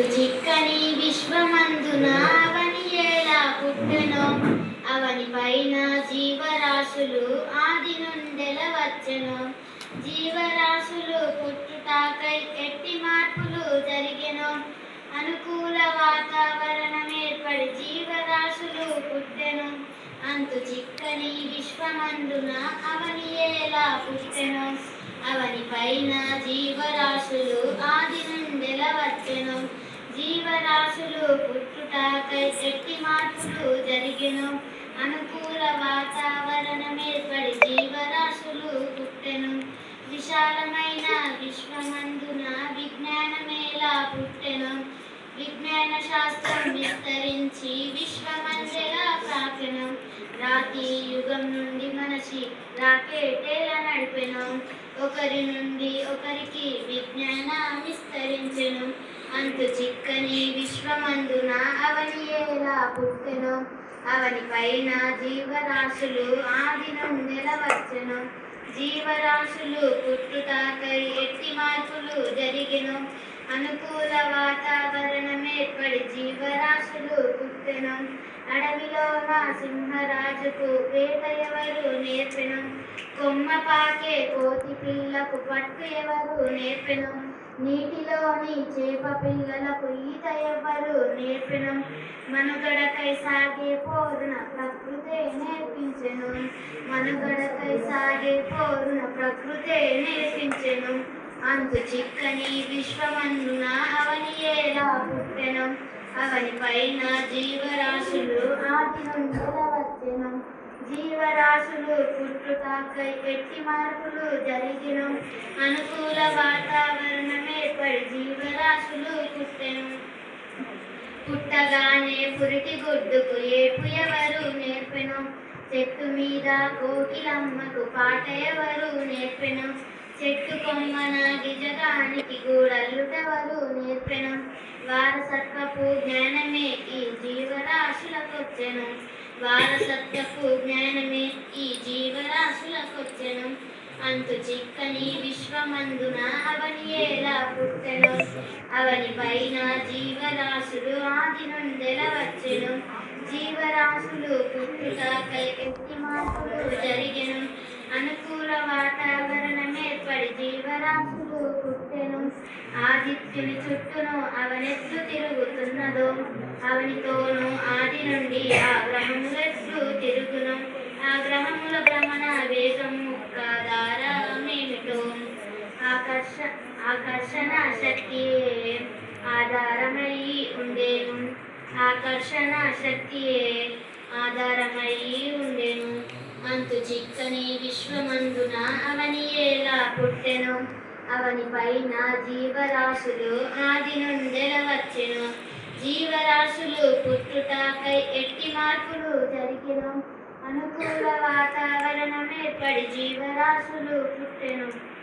చిక్కని విశ్వమందున అవని ఎలా పుట్టెను అవని పైన జీవరాశులు ఆది నుండెల వచ్చెను. జీవరాశులు పుట్టుటాకై ఎట్టి మార్పులు జరిగెను. అనుకూల వాతావరణం ఏర్పడి జీవరాశులు పుట్టెను. అంతు చిక్కని విశ్వమందున అవని ఎలా పుట్టెను. అవని పైన జీవరాశులు జీవరాశులు పుట్టుటాకై శక్తి మార్పులు జరిగెను. అనుకూల వాతావరణం ఏర్పడి జీవరాశులు పుట్టెను. విశాలమైన విశ్వమందున విజ్ఞానమేలా పుట్టెను? విజ్ఞాన శాస్త్రం విస్తరించి విశ్వమందెలా ప్రాకెను రాతి యుగం నుండి మనిషి రాకెటేలా నడిపెను. ఒకరి నుండి ఒకరికి విజ్ఞానం విస్తరించెను. అంతు చిక్కని విశ్వమందున అవని ఎలా పుట్టెను? అవని పైన జీవరాశులు ఆదినం నుండెల జీవరాశులు పుట్టుతాకై ఎట్టి మార్పులు జరిగెను? అనుకూల వాతావరణం ఏర్పడి జీవరాశులు పుట్టెను. అడవిలో మా సింహరాజుకు వేట ఎవరు నేర్పెను? కొమ్మ పాకే కోతి పిల్లకు పట్టు ఎవరు నేర్పెను? నీటిలోని చేప పిల్లలకు ఈత ఎవరు నేర్పినం. మనుగడకై సాగే పోరున ప్రకృతే నేర్పించెను. మనుగడకై సాగే పోరున ప్రకృతే నేర్పించెను. అంతు చిక్కని విశ్వమందున అవని ఎలా పుట్టెను. అవని పైన జీవరాశులు ఆది నుండి జీవరాశులు పుట్టుటాకై ఎట్టి మార్పులు జరిగిన. అనుకూల వాతావరణం ఏర్పడి జీవరాశులు పుట్టెను. పుట్టగానే పురిటి గుడ్డుకు ఏపు ఎవరు నేర్పెను. చెట్టు మీద కోకిలమ్మకు పాట ఎవరు నేర్పెను. చెట్టు కొమ్మన గిజగానికి గూడల్లుటెవరు నేర్పెను. వారసత్వపు జ్ఞానమే ఈ జీవరాశులకొచ్చెను. వారసత్వపు జ్ఞానమే ఈ జీవ అంతు చిక్కని విశ్వమందున అవని ఎలా పుట్టెను? అవని పైన జీవరాశులు ఆది నుండెలవచ్చెను జీవరాశులు పుట్టుటాకై కలిపెట్టి మార్పులు జరిగెను. అనుకూల వాతావరణం ఏర్పడి జీవరాశులు పుట్టెను. ఆదిత్యుని చుట్టూను అవనెట్లు తిరుగుతున్నదో అవనితోనూ ఆది నుండి ఆ గ్రహములెట్లు తిరుగును. ఆ గ్రహముల భ్రమణ వేగము ఆధారమేమిటో ఆకర్ష ఆకర్షణ శక్తియే ఆధారమయ్యి ఉండేను. ఆకర్షణ శక్తియే ఆధారమయ్యి ఉండెను. అంతు చిక్కని విశ్వమందున అవని ఎలా పుట్టెను? అవని పైన జీవరాశులు ఆది నుండెలవచ్చెను జీవరాశులు పుట్టుటాకై ఎట్టి మార్పులు జరిగిన అనుకూల వాతావరణం ఏర్పడి జీవరాశులు పుట్టెను.